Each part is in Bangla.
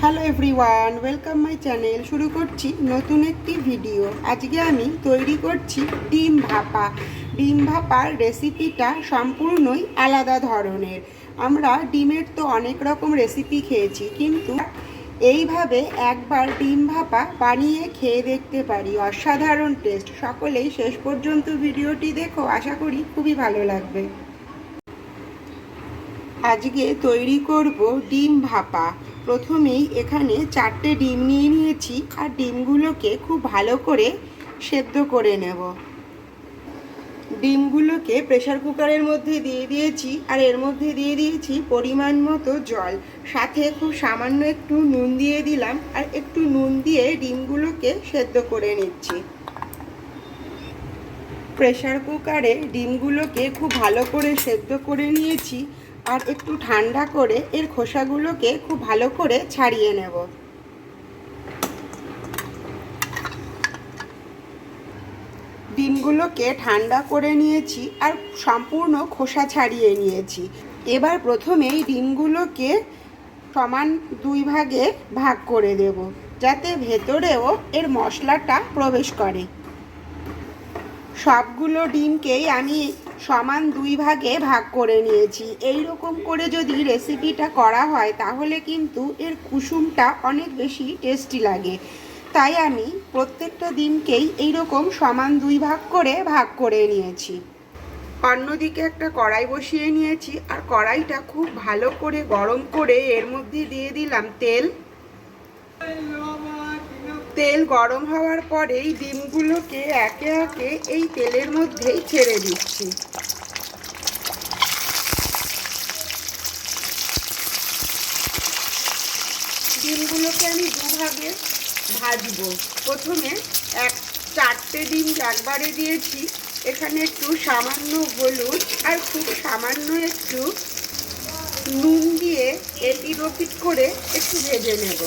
Hello everyone, welcome my channel. শুরু করছি নতুন একটি ভিডিও। আজকে আমি তৈরি করছি ডিম ভাপা। ডিম ভাপার রেসিপিটা সম্পূর্ণই আলাদা ধরনের। আমরা ডিমের তো অনেক রকম রেসিপি খেয়েছি, কিন্তু এইভাবে একবার ডিম ভাপা বানিয়ে খেয়ে দেখতে পারি। অসাধারণ টেস্ট। সকলেই শেষ পর্যন্ত ভিডিওটি দেখো। আশা করি খুবই ভালো লাগবে। আজকে তৈরি করব ডিম ভাপা। প্রথমেই এখানে চারটে ডিম নিয়ে নিয়েছি আর ডিমগুলোকে খুব ভালো করে সেদ্ধ করে নেব। ডিমগুলোকে প্রেশার কুকারের মধ্যে দিয়ে দিয়েছি আর এর মধ্যে দিয়ে দিয়েছি পরিমাণ মতো জল। সাথে খুব সামান্য একটু নুন দিয়ে দিলাম আর একটু নুন দিয়ে ডিমগুলোকে সেদ্ধ করে নিচ্ছি। প্রেশার কুকারে ডিমগুলোকে খুব ভালো করে সেদ্ধ করে নিয়েছি আর একটু ঠান্ডা করে এর খোসাগুলোকে খুব ভালো করে ছাড়িয়ে নেব। ডিমগুলোকে ঠান্ডা করে নিয়েছি আর সম্পূর্ণ খোসা ছাড়িয়ে নিয়েছি। এবার প্রথমেই ডিমগুলোকে সমান দুই ভাগে ভাগ করে দেব, যাতে ভেতরেও এর মশলাটা প্রবেশ করে। সবগুলো ডিমকেই আমি সমান দুই ভাগে ভাগ করে নিয়েছি। এই রকম করে যদি রেসিপিটা করা হয়, তাহলে কিন্তু এর কুসুমটা অনেক বেশি টেস্টি লাগে। তাই আমি প্রত্যেকটা ডিমকেই এই রকম সমান দুই ভাগ করে ভাগ করে নিয়েছি। অন্যদিকে একটা কড়াই বসিয়ে নিয়েছি, আর কড়াইটা খুব ভালো করে গরম করে এর মধ্যে দিয়ে দিলাম তেল। তেল গরম হওয়ার পরেই ডিমগুলোকে একে একে এই তেলের মধ্যেই ছেড়ে দিচ্ছি। ডিমগুলোকে আমি দুভাগে ভাজবো। প্রথমে এক চারটে ডিম একবারে দিয়েছি। এখানে একটু সামান্য হলুদ আর খুব সামান্য একটু নুন দিয়ে এপিট ওপিট করে একটু ভেজে নেব।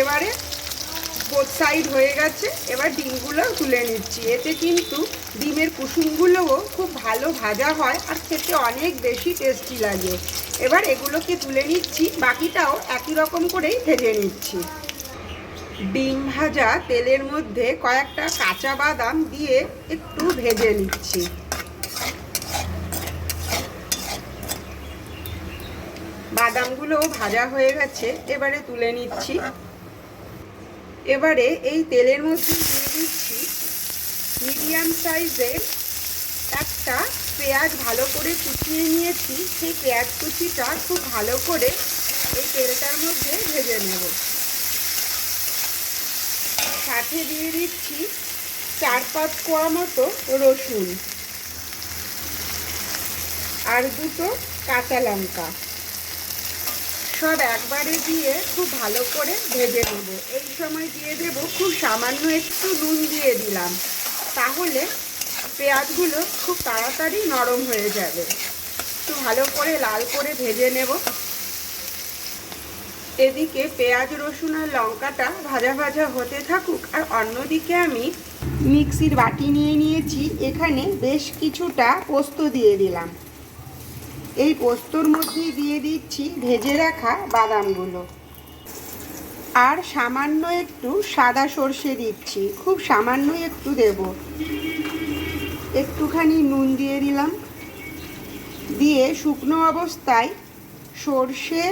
এবারে বোথ সাইড হয়ে গেছে। এবার ডিমগুলো তুলে নিচ্ছি। এতে কিন্তু ডিমের কুসুমগুলোও খুব ভালো ভাজা হয় আর খেতে অনেক বেশি টেস্টি লাগে। এবার এগুলোকে তুলে নিচ্ছি। বাকিটাও একই রকম করেই ভেজে নিচ্ছি। ডিম ভাজা তেলের মধ্যে কয়েকটা কাঁচা বাদাম দিয়ে একটু ভেজে নিচ্ছি। বাদামগুলোও ভাজা হয়ে গেছে। এবারে তুলে নিচ্ছি। এবারে এই তেলের মধ্যে দিয়ে দিচ্ছি মিডিয়াম সাইজের একটা পেঁয়াজ ভালো করে কুচিয়ে নিয়েছি। সেই পেঁয়াজ কুচিটা খুব ভালো করে এই তেলটার মধ্যে ভেজে নেব। সাথে দিয়ে দিচ্ছি চার পাঁচ কোয়া মতো রসুন আর দুটো কাঁচা লঙ্কা। সব একবারে দিয়ে খুব ভালো করে ভেজে নেব। এই সময় দিয়ে দেব খুব সামান্য একটু নুন দিয়ে দিলাম। তাহলে পেঁয়াজগুলো খুব তাড়াতাড়ি নরম হয়ে যাবে। একটু ভালো করে লাল করে ভেজে নেব। এদিকে পেঁয়াজ, রসুন আর লঙ্কাটা ভাজা ভাজা হতে থাকুক আর অন্যদিকে আমি মিক্সির বাটি নিয়ে নিয়েছি। এখানে বেশ কিছুটা পোস্ত দিয়ে দিলাম। এই পোস্তর মধ্যে দিয়ে দিচ্ছি ভেজে রাখা বাদামগুলো। আর সামান্য একটু সাদা সর্ষে দিচ্ছি, খুব সামান্য একটু দেব। একটুখানি নুন দিয়ে দিলাম। দিয়ে শুকনো অবস্থায় সর্ষে,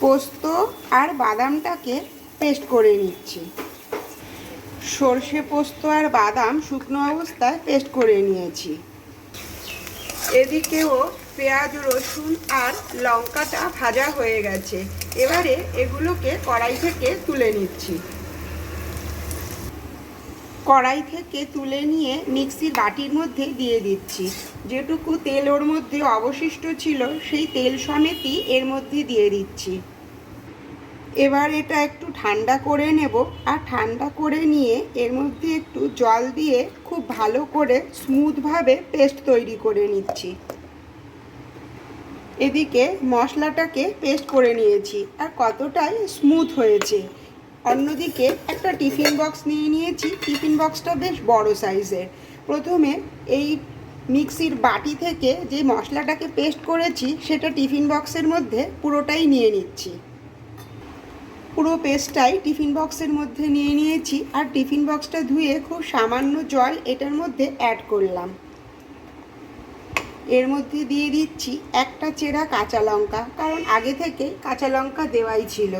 পোস্ত আর বাদামটাকে পেস্ট করে নিচ্ছি। সর্ষে, পোস্ত আর বাদাম শুকনো অবস্থায় পেস্ট করে নিয়েছি। এদিকেও পেঁয়াজ, রসুন আর লঙ্কাটা ভাজা হয়ে গেছে। এবারে এগুলোকে কড়াই থেকে তুলে নিচ্ছি। কড়াই থেকে তুলে নিয়ে মিক্সির বাটির মধ্যে দিয়ে দিচ্ছি। যেটুকু তেল ওর মধ্যে অবশিষ্ট ছিল, সেই তেল সমেতই এর মধ্যে দিয়ে দিচ্ছি। এবার এটা একটু ঠান্ডা করে নেব আর ঠান্ডা করে নিয়ে এর মধ্যে একটু জল দিয়ে খুব ভালো করে স্মুথভাবে পেস্ট তৈরি করে নিচ্ছি। এদিকে মশলাটাকে পেস্ট করে নিয়েছি আর কতটাই স্মুথ হয়েছে। অন্যদিকে একটা টিফিন বক্স নিয়ে নিয়েছি। টিফিন বক্সটা বেশ বড় সাইজের। প্রথমে এই মিক্সির বাটি থেকে যে মশলাটাকে পেস্ট করেছি সেটা টিফিন বক্সের মধ্যে পুরোটাই নিয়ে নিচ্ছি। পুরো পেস্টটাই টিফিন বক্সের মধ্যে নিয়ে নিয়েছি আর টিফিন বক্সটা ধুয়ে খুব সামান্য জল এটার মধ্যে অ্যাড করলাম। এর মধ্যে দিয়ে দিচ্ছি একটা চেরা কাঁচা লঙ্কা, কারণ আগে থেকে কাঁচা লঙ্কা দেওয়াই ছিল।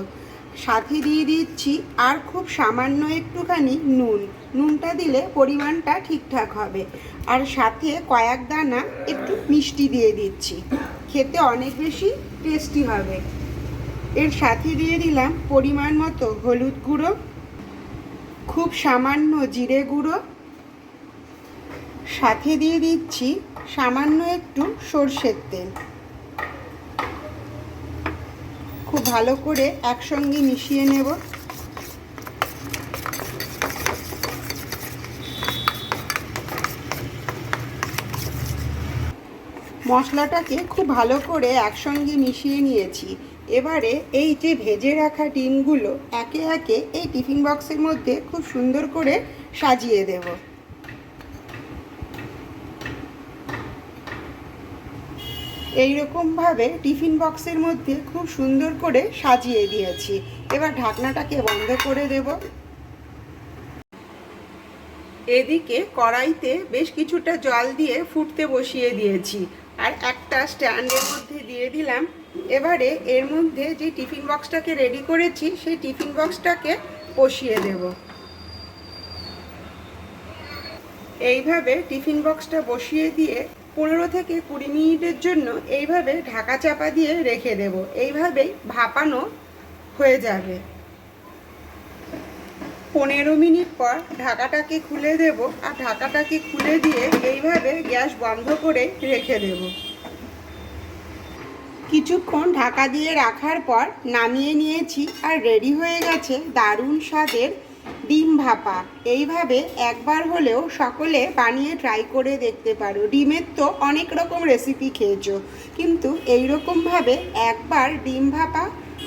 সাথে দিয়ে দিচ্ছি আর খুব সামান্য একটুখানি নুন। নুনটা দিলে পরিমাণটা ঠিকঠাক হবে। আর সাথে কয়েক দানা একটু মিষ্টি দিয়ে দিচ্ছি। খেতে অনেক বেশি টেস্টি হবে। এর সাথে দিয়ে দিলাম পরিমাণ মতো হলুদ গুঁড়ো, খুব সামান্য জিরে গুঁড়ো। সাথে দিয়ে দিচ্ছি সামান্য একটু সর্ষের তেল। খুব ভালো করে একসঙ্গে মিশিয়ে নেব। মশলাটাকে খুব ভালো করে একসঙ্গে মিশিয়ে নিয়েছি। এবারে এই যে ভেজে রাখা ডিমগুলো একে একে এই টিফিন বক্সের মধ্যে খুব সুন্দর করে সাজিয়ে দেব। এই রকমভাবে টিফিন বক্সের মধ্যে খুব সুন্দর করে সাজিয়ে দিয়েছি। এবার ঢাকনাটাকে বন্ধ করে দেব। এদিকে কড়াইতে বেশ কিছুটা জল দিয়ে ফুটতে বসিয়ে দিয়েছি। আর একটা স্ট্যান্ডের মধ্যে দিয়ে দিলাম। এবারে এর মধ্যে যে টিফিন বক্সটাকে রেডি করেছি, সেই টিফিন বক্সটাকে বসিয়ে দেব। এইভাবে টিফিন বক্সটা বসিয়ে দিয়ে পনেরো থেকে কুড়ি মিনিটের জন্য এইভাবে ঢাকা চাপা দিয়ে রেখে দেব। এইভাবেই ভাপানো হয়ে যাবে। পনেরো মিনিট পর ঢাকাটাকে খুলে দেব আর ঢাকাটাকে খুলে দিয়ে এইভাবে গ্যাস বন্ধ করে রেখে দেব। কিছুক্ষণ ঢাকা দিয়ে রাখার পর নামিয়ে নিয়েছি আর রেডি হয়ে গেছে দারুণ স্বাদের ডিম ভাপা। এইভাবে একবার হলেও সকলে বানিয়ে ট্রাই করে দেখতে পারো। ডিমের তো অনেক রকম রেসিপি খেয়েছো, কিন্তু এইরকমভাবে একবার ডিম ভাপা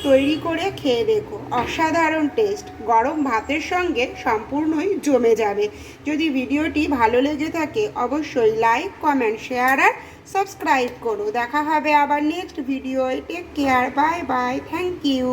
তৈরি করে খেয়ে দেখো। অসাধারণ টেস্ট গরম ভাতের সঙ্গে সম্পূর্ণই জমে যাবে। যদি ভিডিওটি ভালো লেগে থাকে, অবশ্যই লাইক কমেন্ট শেয়ার আর সাবস্ক্রাইব করো। দেখা হবে আবার next video take care bye bye thank you